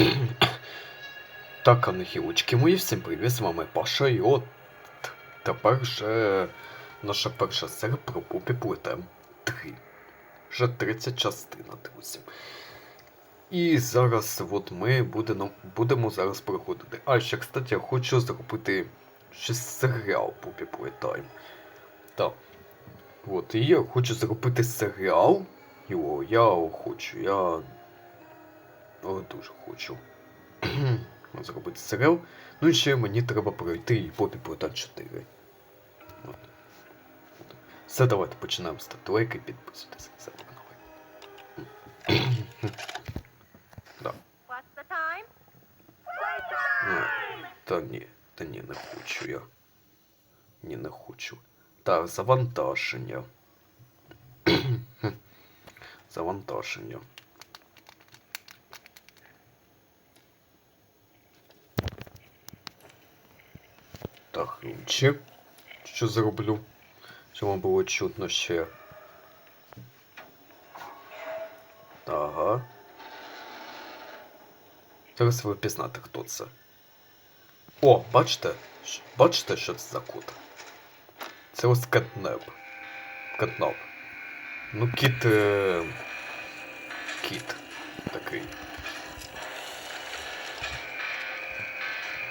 Так, ангелочки мої, всім привіт, з вами Паша, і от тепер вже наша перша серія про Попі Плетем 3. Вже 30 частина, друзі. І зараз от ми будемо, будемо зараз проходити. А ще, кстати, я хочу зробити ще серіал Попі Плетайм. Так. От, і я хочу зробити серіал. Його, я хочу, я. О, дуже хочу. зробити серіал. Ну і ще мені треба пройти і Попі Плетен 4. От. От. Все, давайте починаємо ставити лайки і підписуйтесь. Все, да. Ну, та ні, та ні, не хочу я. Ні, не хочу. Так, завантаження. завантаження. Так, ще що зроблю? Щоб вам було чутно ще. Ага. Зараз ви впізнати, хто це. О, бачите? Бачите, що це за кут? Це ось кетнеп. Кетнап. Ну, кіт. Е... Кіт. Такий.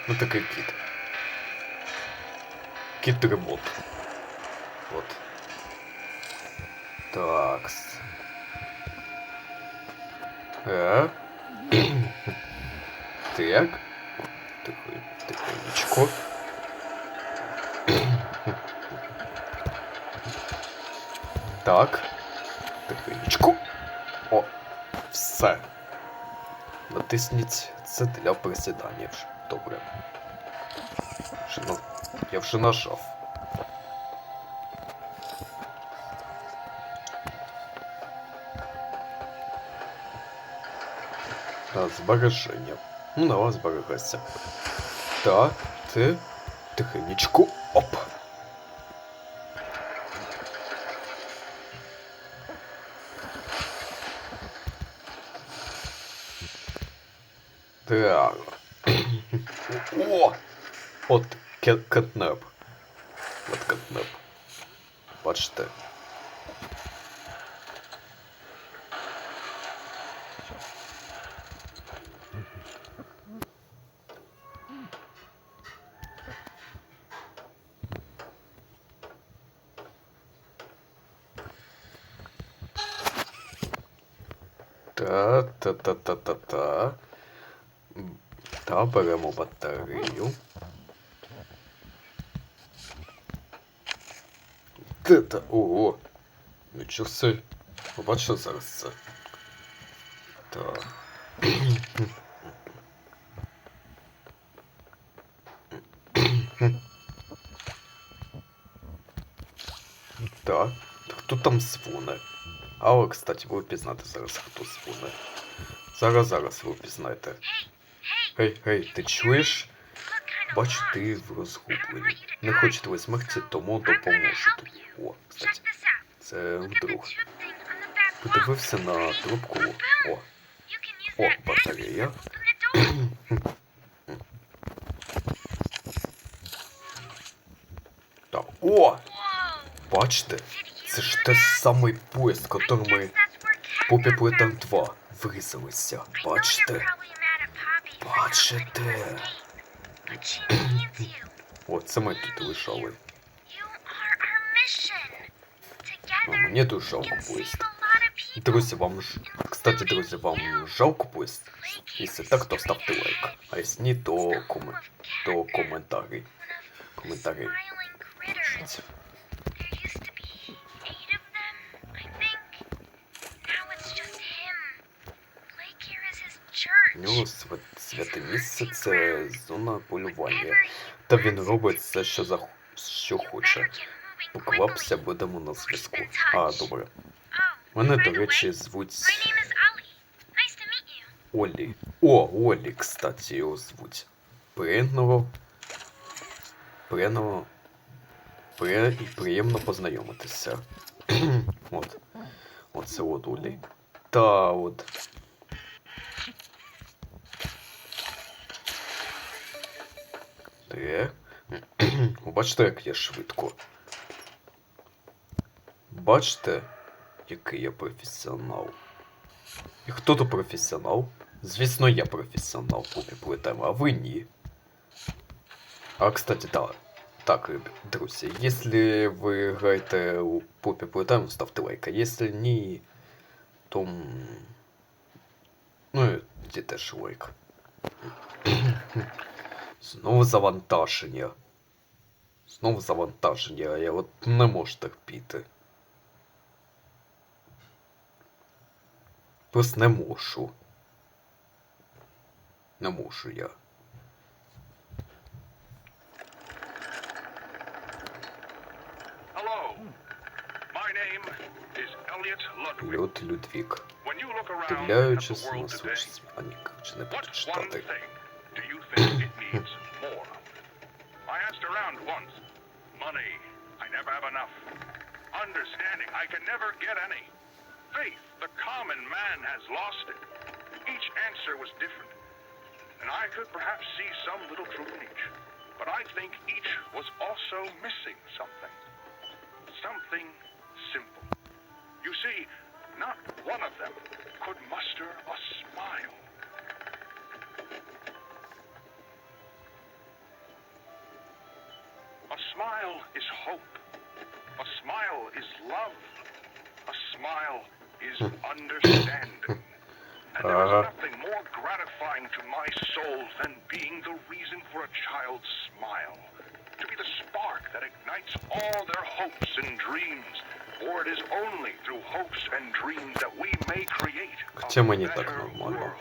Ну такий кіт. Кіт ремонт. От. Такс. Е? Так. Тихо, тихонечко. Так. Тихонечко. О, все. Натисніть це для присідання. Добре. На- Я вже нажав. Так, збереження. Ну, на вас збереглося. Так, ти тихенечко. Оп. Так. О! От ке- кетнеп. От кетнеп. Бачите. Та, та, та, та, та, та. М, Та, беремо батарею. Та, ого. Нічого все. Побачив зараз це. Так. Так. Хто там дзвоне? Але, кстати, ви впізнаєте зараз, хто дзвоне. Зараз, зараз ви впізнаєте. Гей, гей, ти чуєш? Бачу, ти в розгубленні. Не хочу твої смерті, тому допоможу тобі. О, кстати, це вдруг. Подивився на трубку. О, о, батарея. Так, о! Бачите? Це ж те самий поїзд, який Попі Плетен 2 врізалися. Бачите? Бачите? О, це ми тут лишали. Ну, мені дуже жалко поїзд. Друзі, вам ж... Кстати, друзі, вам жалко поїзд? Якщо так, то ставте лайк. А якщо ні, то, комен... то коментарі. Коментарі. пишіть. There Нього святе місце це зона полювання. Та він робить все, що за що хоче. Поквапся, будемо на зв'язку. А, добре. Мене, до речі, звуть. Олі. О, Олі, кстати, його звуть. Приємного. Приємного. При... Приємно познайомитися. от. Оце от Олі. Та от. Три. Бачите, як я швидко. Бачите, який я професіонал. І хто то професіонал? Звісно, я професіонал плетем, а ви ні. А, кстати, да. Так, друзі, якщо ви граєте у попі плетем, ставте лайк, а якщо ні, то... Ну, і теж лайк. Знову завантаження. Знову завантаження, а я от не можу терпіти. Просто не можу. Не можу я. Люд Людвік. Дивляючись на свої ані, коротше, не буду читати. Around once. Money. I never have enough. Understanding. I can never get any. Faith. The common man has lost it. Each answer was different. And I could perhaps see some little truth in each. But I think each was also missing something. Something simple. You see, not one of them could muster a smile. smile is hope. A smile is love. A smile is understanding. And there is nothing more gratifying to my soul than being the reason for a child's smile. To be the spark that ignites all their hopes and dreams. For it is only through hopes and dreams that we may create a better world.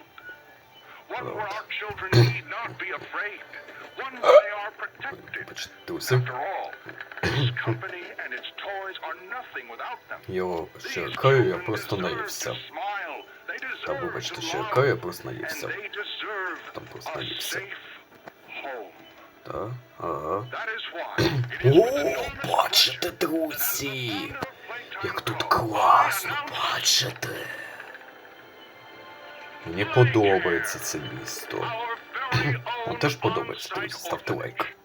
What our children need not be afraid. Them. Його These щеркаю, я просто наївся. Та вибачте, to щеркаю, я просто наївся. Там просто наївся. ага. О, бачите, друзі! Як тут класно, бачите? Мені подобається це місто. Вам теж подобається, друзі, ставте лайк.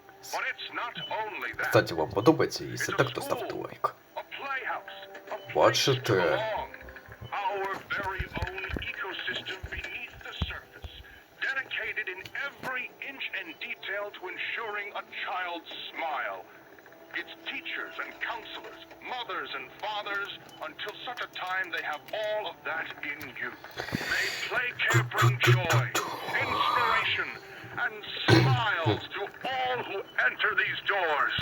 Кстати, вам подобається, якщо так, то ставте лайк. Бачите? dedicated to ensuring a child's smile. Its teachers and counselors, mothers and fathers, until such a time they have all of that in you. May play care bring joy, inspiration, and smiles to all who enter these doors.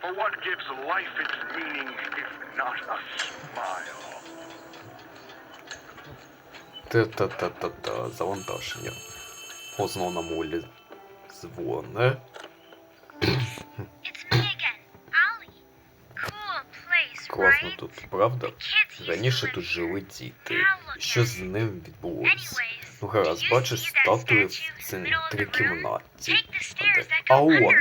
For what gives life its meaning if not a smile? Та-та-та-та-та, завантаження. Познав на молі дзвони. Класно тут, правда? Раніше тут жили діти. Що з ним відбулося? Ну гаразд, бачиш статуї в room? кімнаті. А от.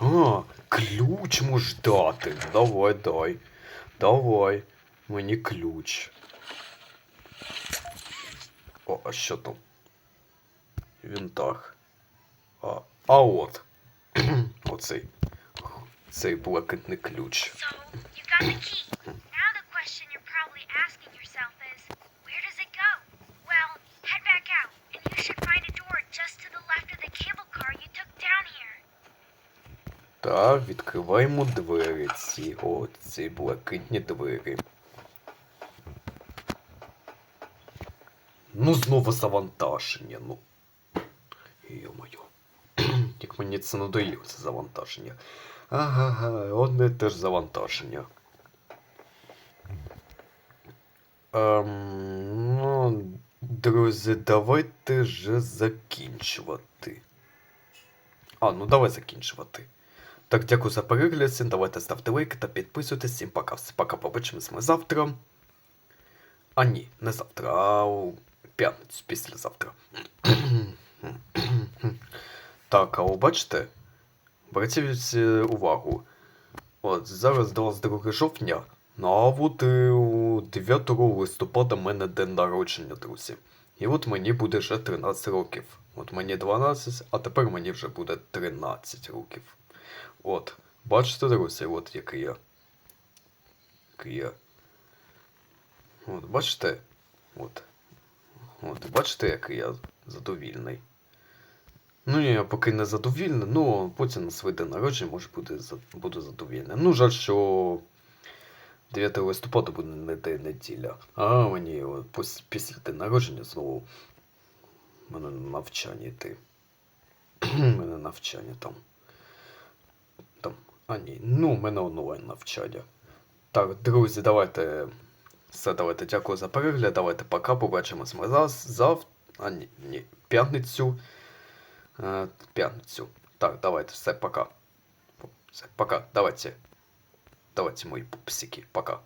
А, ключ можеш дати. Давай, дай. Давай. Мені ключ. О, а що там? А, а от. Оцей. Цей блакитний ключ. Так, відкриваємо двері ці. О, ці блакитні двері. Ну, знову завантаження, ну. Мені це надоїло, це завантаження. Ага, одне теж завантаження. Ем, ну, друзі, давайте вже закінчувати. А, ну давай закінчувати. Так, дякую за перегляд, давайте ставте лайки та підписуйтесь. Всім пока. Пока, побачимось ми завтра. А ні, не завтра, а у п'ятницю післязавтра. Так, а ви бачите? Братів увагу. От зараз 22 жовтня Ну а от е, 9 листопада в мене день народження, друзі. І от мені буде вже 13 років. От мені 12, а тепер мені вже буде 13 років. От. Бачите, друзі, от який я. Який я. От, бачите? От. От, бачите, який я задовільний. Ну, я поки не задовільний, ну потім на своє день народження може буде, буду задовільний. Ну, жаль, що 9 листопада буде не день неділя. А мені після день народження знову мене на навчання йти. Мене навчання там. Там. А ні, ну, у мене онлайн навчання. Так, друзі, давайте. Все, давайте дякую за перегляд. Давайте пока. Побачимось ми зав... зав... А ні, ні. П'ятницю. П'ятницю. Так, давайте, все, пока. Все, пока. Давайте. Давайте, мої пупсики. Пока.